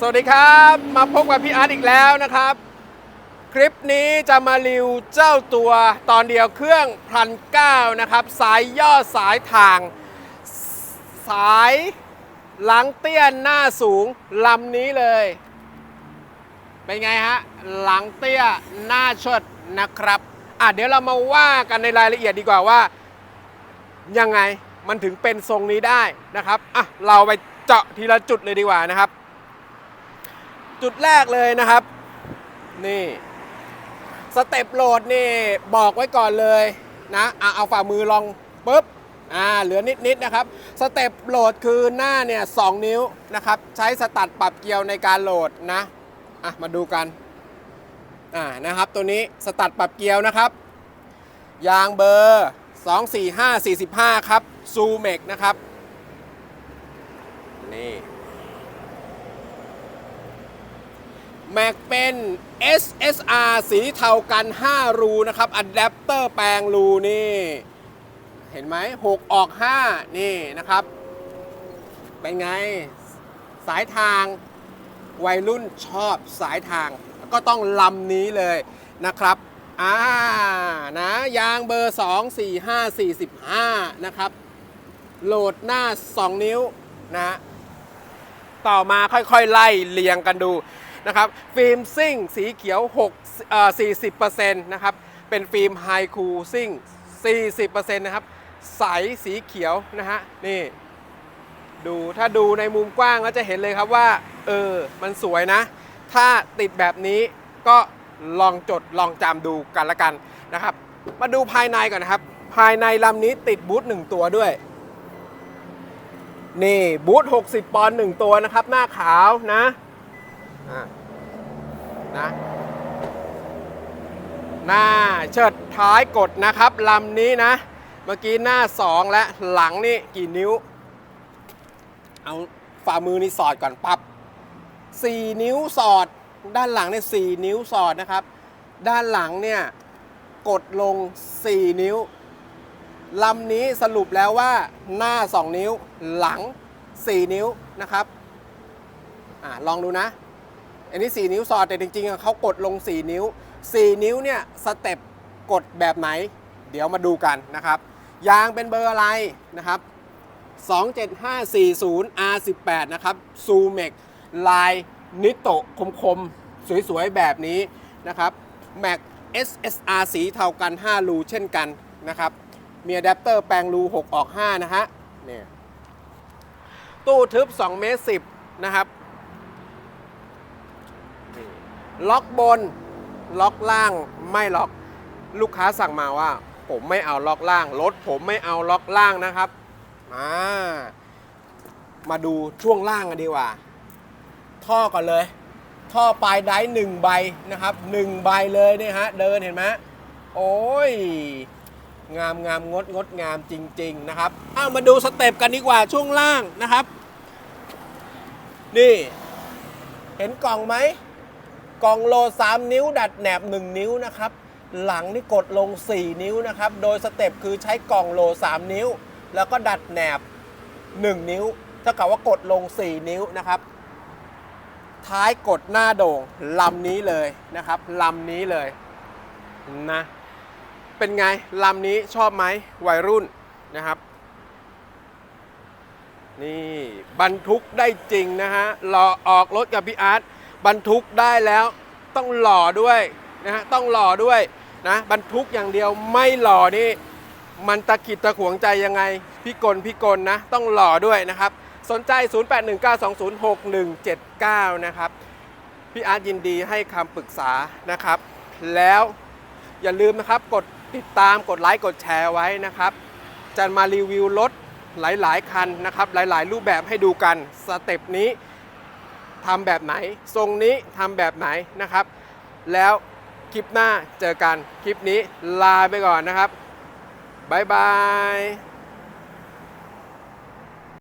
สวัสดีครับมาพบกับพี่อาร์ตอีกแล้วนะครับ คลิปนี้จะมารีวิวเจ้าตัวตอนเดียวเครื่องพันเก้านะครับ สายย่อสายทาง สายหลังเตี้ยนหน้าสูงลำนี้เลย เป็นไงฮะหลังเตี้ยหน้าชดนะครับอะเดี๋ยวเรามาว่ากันในรายละเอียดดีกว่าว่า ยังไงมันถึงเป็นทรงนี้ได้นะครับอะเราไปเจาะทีละจุดเลยดีกว่านะครับ จุดแรกเลยนะครับ นี่สเต็ปโหลดนี่บอกไว้ก่อนเลยนะอะเอาฝ่ามือลองปุ๊บอ่าเหลือนิดๆนะครับสเต็ปโหลดคือหน้าเนี่ยสนิ้วนะครับ ใช้สตัดปรับเกียวในการโหลดนะอะมาดูกันอ่านะครับตัวนี้สตัดปรับเกียวนะครับ ยางเบอร์ 245 45 ครับซูเมกนะครับนี่ แม็กเป็น SSR สีเทากัน 5 รูนะครับอะแดปเตอร์แปลงรูนี่ เห็นไหม6ออก 5 นี่นะครับ เป็นไง สายทางวัยรุ่นชอบสายทาง ก็ต้องลำนี้เลยนะครับอ่านะยางเบอร์ 2 4 5 45 นะครับ โหลดหน้า 2 นิ้วนะต่อมาค่อยๆ ไล่เรียงกันดู นะครับฟิล์มซิ่งสีเขียว6เอ่อ40%นะครับเป็นฟิล์มไฮคูซิ่ง40%นะครับใสสีเขียวนะฮะนี่ดูถ้าดูในมุมกว้างก็จะเห็นเลยครับว่าเออมันสวยนะ ถ้าติดแบบนี้ก็ลองจดลองจำดูกันละกันนะครับ มาดูภายในก่อนนะครับ ภายในลำนี้ติดบูทหนึ่งตัวด้วย นี่บูท60 ปอนด์หนึ่งตัวนะครับ หน้าขาวนะ อะนะ หน้าเชิดท้ายกดนะครับลำนี้นะ เมื่อกี้หน้า 2 และหลังนี่กี่นิ้ว เอาฝ่ามือนี่สอดก่อนปับ4 นิ้วสอด ด้านหลังเนี่ย4นิ้วสอดนะครับ ด้านหลังเนี่ยกดลง 4 นิ้วลำนี้สรุปแล้วว่าหน้า 2 นิ้วหลัง 4 นิ้วนะครับอลองดูนะ อันนี้ 4 นิ้วสอดแต่จริงๆเขากดลง 4 นิ้ว 4 นิ้วเนี่ยสเต็ปกดแบบไหน เดี๋ยวมาดูกันนะครับยางเป็นเบอร์อะไรนะครับ27540 R18 นะครับซูเมกลายนิโตะคมๆ สวยๆ แบบนี้นะครับ Mac SSR สีเทากัน 5 รูเช่นกันนะครับ มีอะแดปเตอร์แปลงรู 6 ออก 5 นะฮะเนี่ยตู้ทึบ2เมตร10นะครับ ล็อกบน ล็อกล่างไม่ล็อกลูกค้าสั่งมาว่า ผมไม่เอาล็อกล่างรถผมไม่เอาล็อกล่างนะครับมามาดูช่วงล่างกันดีกว่า ท่อก่อนเลย ท่อปลายไดหนึ่งใบนะครับหนึ่งใบเลยเนี่ยฮะเดินเห็นไหมโอ้ยงามงามงดงดงามจริง ๆนะครับเอามาดูสเต็ปกันดีกว่าช่วงล่างนะครับ นี่ เห็นกล่องไหม กล่องโล 3 นิ้ว ดัดแหนบ 1 นิ้วนะครับ หลังนี่กดลง 4 นิ้วนะครับ โดยสเต็ปคือใช้กล่องโล 3 นิ้ว แล้วก็ดัดแหนบ 1 นิ้ว เท่ากับว่ากดลง 4 นิ้วนะครับ ท้ายกดหน้าโด่งลำนี้เลยนะครับลำนี้เลยนะ เป็นไงลำนี้ชอบไหมวัยรุ่นนะครับ นี่บรรทุกได้จริงนะฮะหล่อออกรถกับพี่อาร์ต บรรทุกได้แล้วต้องหล่อด้วยนะฮะต้องหล่อด้วยนะบรรทุกอย่างเดียวไม่หล่อนี่มันตะขิดตะขวงใจยังไงพี่กลพี่กลนะต้องหล่อด้วยนะครับ สนใจ 0819206179 นะครับพี่อาร์ตยินดีให้คำปรึกษานะครับ แล้วอย่าลืมนะครับกดติดตามกดไลค์กดแชร์ไว้นะครับจะมารีวิวรถหลาย ๆ คันนะครับ หลาย ๆ รูปแบบให้ดูกันสเต็ปนี้ ทำแบบไหน ทรงนี้ทำแบบไหนนะครับ แล้วคลิปหน้าเจอกัน คลิปนี้ลาไปก่อนนะครับ บ๊ายบาย